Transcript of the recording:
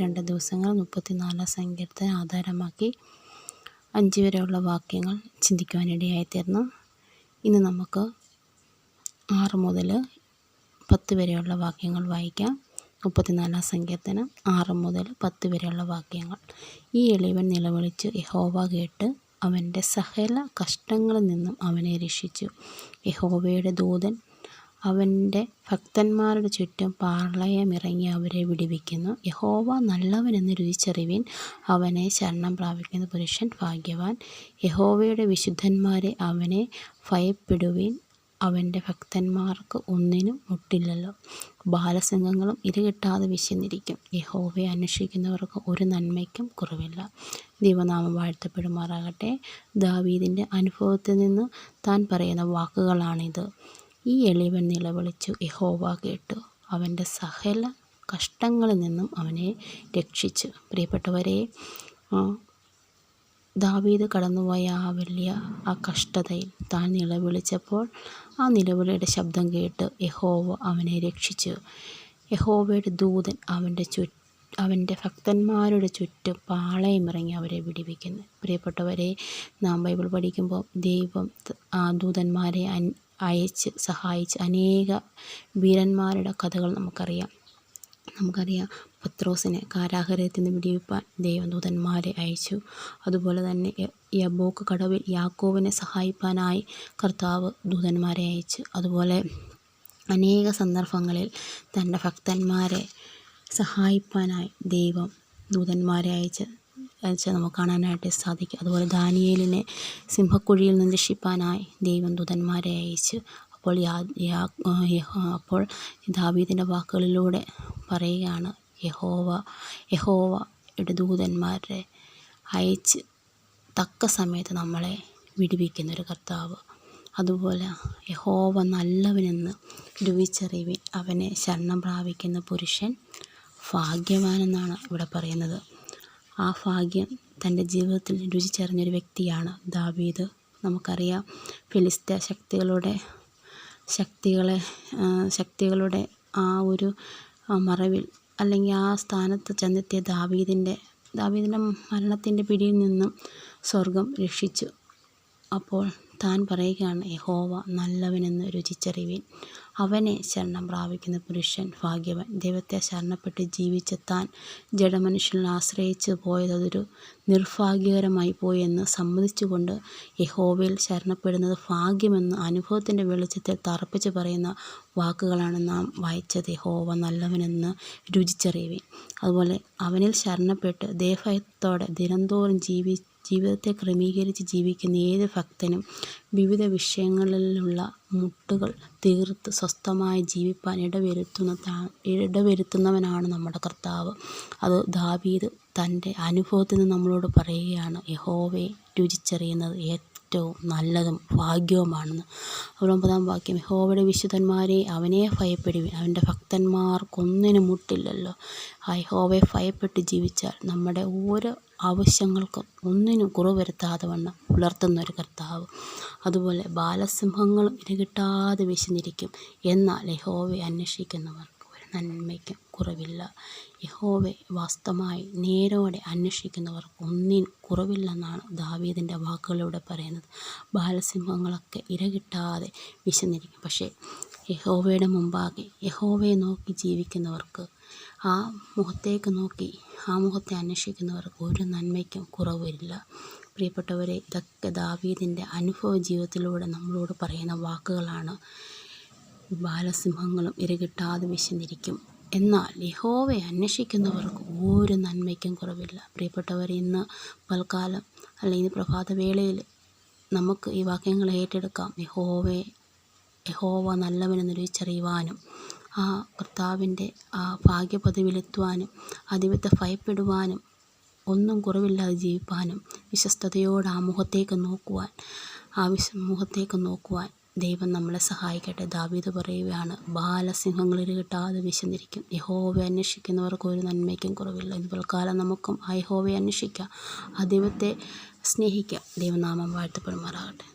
ദിവസങ്ങൾ മുപ്പത്തിനാലാം സങ്കീർത്തന ആധാരമാക്കി അഞ്ച് വരെയുള്ള വാക്യങ്ങൾ ചിന്തിക്കുവാനിടയായിത്തീർന്നു. ഇന്ന് നമുക്ക് ആറ് മുതൽ പത്ത് വരെയുള്ള വാക്യങ്ങൾ വായിക്കാം. മുപ്പത്തിനാലാം സങ്കീർത്തനം ആറ് മുതൽ പത്ത് വരെയുള്ള വാക്യങ്ങൾ. ഈ എളിവൻ നിലവിളിച്ച് യഹോവ കേട്ട് അവന്റെ സകല കഷ്ടങ്ങളിൽ നിന്നും അവനെ രക്ഷിച്ചു. യഹോവയുടെ ദൂതൻ അവന്റെ ഭക്തന്മാരുടെ ചുറ്റും പാളയമിറങ്ങി അവരെ വിടുവിക്കുന്നു. യഹോവ നല്ലവനെന്ന് രുചിച്ചറിവിൻ അവനെ ശരണം പ്രാപിക്കുന്ന. പുരുഷൻ ഭാഗ്യവാൻ. യഹോവയുടെ വിശുദ്ധന്മാരെ അവനെ ഭയപ്പെടുവിൻ. അവന്റെ ഭക്തന്മാർക്ക് ഒന്നിനും മുട്ടില്ലല്ലോ. ബാലസിംഹങ്ങളും ഇരകിട്ടാതെ വിശന്നിരിക്കും. യഹോവയെ അന്വേഷിക്കുന്നവർക്ക് ഒരു നന്മയ്ക്കും കുറവില്ല. ദൈവനാമം വാഴ്ത്തപ്പെടുമാറാകട്ടെ. ദാവീദിന്റെ അനുഭവത്തിൽ നിന്ന് താൻ പറയുന്ന വാക്കുകളാണിത്. ഈ എളിവൻ നിലവിളിച്ചു യഹോവ കേട്ടു. അവന്റെ സകല കഷ്ടങ്ങളിൽ നിന്നും അവനെ രക്ഷിച്ചു. പ്രിയപ്പെട്ടവരെ ദാവീദ് കടന്നുപോയ ആ വലിയ ആ കഷ്ടതയിൽ താൻ നിലവിളിച്ചപ്പോൾ ആ നിലവിളിയുടെ ശബ്ദം കേട്ട് യഹോവ അവനെ രക്ഷിച്ചു. യഹോവയുടെ ദൂതൻ അവന്റെ ചു അവന്റെ ഭക്തന്മാരുടെ ചുറ്റും പാളയമിറങ്ങി അവരെ വിടിവിക്കുന്നു. പ്രിയപ്പെട്ടവരെ നാം ബൈബിൾ പഠിക്കുമ്പോൾ ദൈവം ആ ദൂതന്മാരെ അയച്ച് സഹായിച്ച് അനേക വീരന്മാരുടെ കഥകൾ നമുക്കറിയാം. നമുക്കറിയാം പത്രോസിനെ കാരാഗ്രഹത്തിൽ നിന്ന് വിടിവിപ്പാൻ ദൈവദൂതന്മാരെ അയച്ചു. അതുപോലെ തന്നെ യബോക്ക് കടവിൽ യാക്കോവിനെ സഹായിപ്പാനായി കർത്താവ് ദൂതന്മാരെ അയച്ചു. അതുപോലെ അനേക സന്ദർഭങ്ങളിൽ തന്റെ ഭക്തന്മാരെ സഹായിപ്പാനായി ദൈവം ദൂതന്മാരെ അയച്ച് അയച്ച് നമുക്ക് കാണാനായിട്ട് സാധിക്കും. അതുപോലെ ദാനിയേലിനെ സിംഹക്കുഴിയിൽ നിന്ന് രക്ഷിപ്പാനായി ദൈവം ദൂതന്മാരെ അയച്ച്. അപ്പോൾ അപ്പോൾ ദാവീദിന്റെ വാക്കുകളിലൂടെ പറയുകയാണ് യഹോവ യഹോവ യഹോവയുടെ ദൂതന്മാരെ അയച്ച് തക്ക സമയത്ത് നമ്മളെ വിടുവിക്കുന്നൊരു കർത്താവ്. അതുപോലെ യഹോവ നല്ലവനെന്ന് രുചിച്ചറിവിൻ അവനെ ശരണം പ്രാപിക്കുന്ന പുരുഷൻ ഭാഗ്യവാനെന്നാണ് ഇവിടെ പറയുന്നത്. ആ ഭാഗ്യം തന്റെ ജീവിതത്തിൽ രുചിച്ചറിഞ്ഞൊരു വ്യക്തിയാണ് ദാവീദ്. നമുക്കറിയാം ഫിലിസ്തീയ ശക്തികളുടെ ശക്തികളെ ശക്തികളുടെ ആ ഒരു മറവിൽ അല്ലെങ്കിൽ ആ സ്ഥാനത്ത് ചെന്നെത്തിയ ദാവീദിന്റെ ദാവീദിന്റെ മരണത്തിന്റെ പിടിയിൽ നിന്നും സ്വർഗം രക്ഷിച്ചു. അപ്പോൾ താൻ പറയുകയാണ് യഹോവ നല്ലവനെന്ന് രുചിച്ചറിവീൻ. അവനെ ശരണം പ്രാപിക്കുന്ന പുരുഷൻ ഭാഗ്യവൻ. ദൈവത്തെ ശരണപ്പെട്ട് ജീവിച്ച താൻ ജഡമനുഷ്യനെ ആശ്രയിച്ച് പോയതൊരു നിർഭാഗ്യകരമായി പോയെന്ന് സമ്മതിച്ചുകൊണ്ട് യഹോവയിൽ ശരണപ്പെടുന്നത് ഭാഗ്യമെന്ന് അനുഭവത്തിന്റെ വെളിച്ചത്തിൽ തറപ്പിച്ച് പറയുന്ന വാക്കുകളാണ് നാം വായിച്ചത്. യഹോവ നല്ലവനെന്ന് രുചിച്ചറിയുവേ അതുപോലെ അവനിൽ ശരണപ്പെട്ട് ദേഹത്തോടെ ദിനംതോറും ജീവി ജീവിതത്തെ ക്രമീകരിച്ച് ജീവിക്കുന്ന ഏത് ഭക്തനും വിവിധ വിഷയങ്ങളിലുള്ള മുട്ടുകൾ തീർത്ത് സ്വസ്ഥമായി ജീവിപ്പാൻ ഇടവരുത്തുന്ന ഇടവരുത്തുന്നവനാണ് നമ്മുടെ കർത്താവ്. അത് ദാവീദ് തന്റെ അനുഭവത്തിൽ നിന്ന് നമ്മളോട് പറയുകയാണ് യഹോവയെ രുചിച്ചറിയുന്നത് ഏറ്റവും നല്ലതും ഭാഗ്യവുമാണെന്ന്. ഒമ്പതാം വാക്യം യഹോവയുടെ വിശുദ്ധന്മാരെ അവനെ ഭയപ്പെടുവിൻ. അവന്റെ ഭക്തന്മാർക്കൊന്നിനും മുട്ടില്ലല്ലോ. ആ യഹോവയെ ഭയപ്പെട്ട് ജീവിച്ചാൽ നമ്മുടെ ഓരോ ആവശ്യങ്ങൾക്കും ഒന്നിനും കുറവ് വരുത്താതെ വണ്ണം പുലർത്തുന്ന ഒരു കർത്താവ്. അതുപോലെ ബാലസിംഹങ്ങളും ഇരകിട്ടാതെ വിശന്നിരിക്കും. എന്നാൽ യഹോവയെ അന്വേഷിക്കുന്നവർക്ക് ഒരു നന്മയ്ക്കും കുറവില്ല. യഹോവെ വാസ്തവമായി നേരോടെ അന്വേഷിക്കുന്നവർക്ക് ഒന്നിനും കുറവില്ലെന്നാണ് ദാവീദിന്റെ വാക്കുകളിലൂടെ പറയുന്നത്. ബാലസിംഹങ്ങളൊക്കെ ഇരകിട്ടാതെ വിശന്നിരിക്കും. പക്ഷേ യഹോവയുടെ മുമ്പാകെ യഹോവയെ നോക്കി ജീവിക്കുന്നവർക്ക് ആ മുഖത്തേക്ക് നോക്കി ആ മുഖത്തെ അന്വേഷിക്കുന്നവർക്ക് ഒരു നന്മയ്ക്കും കുറവില്ല. പ്രിയപ്പെട്ടവരെ ഇതൊക്കെ ദാവീദിന്റെ അനുഭവ ജീവിതത്തിലൂടെ നമ്മളോട് പറയുന്ന വാക്കുകളാണ്. ബാലസിംഹങ്ങളും ഇരകിട്ടാതെ വിശന്നിരിക്കും. എന്നാൽ യഹോവയെ അന്വേഷിക്കുന്നവർക്ക് ഒരു നന്മയ്ക്കും കുറവില്ല. പ്രിയപ്പെട്ടവർ ഇന്ന് പൽക്കാലം അല്ലെങ്കിൽ പ്രഭാതവേളയിൽ നമുക്ക് ഈ വാക്യങ്ങൾ ഏറ്റെടുക്കാം. യഹോവയെ യഹോവ നല്ലവനെന്ന് തിരിച്ചറിയുവാനും ആ കർത്താവിന്റെ ആ ഭാഗ്യപദവിയിലെത്തുവാനും ദൈവത്തെ ഭയപ്പെടുവാനും ഒന്നും കുറവില്ലാതെ ജീവിപ്പാനും വിശ്വസ്തയോടെ ആ മുഖത്തേക്ക് നോക്കുവാൻ ആ വിശ്വ മുഖത്തേക്ക് നോക്കുവാൻ ദൈവം നമ്മളെ സഹായിക്കട്ടെ. ദാവീദ് പറയുകയാണ് ബാലസിംഹങ്ങളിൽ കിട്ടാതെ വിശന്നിരിക്കും. യഹോവയെ അന്വേഷിക്കുന്നവർക്ക് ഒരു നന്മയ്ക്കും കുറവില്ല. ഇതുപോലെ കാലം നമുക്കും ആ യഹോവയെ അന്വേഷിക്കാം. ആ ദൈവത്തെ സ്നേഹിക്കാം. ദൈവനാമം വാഴ്ത്തപ്പെടുമാറാകട്ടെ.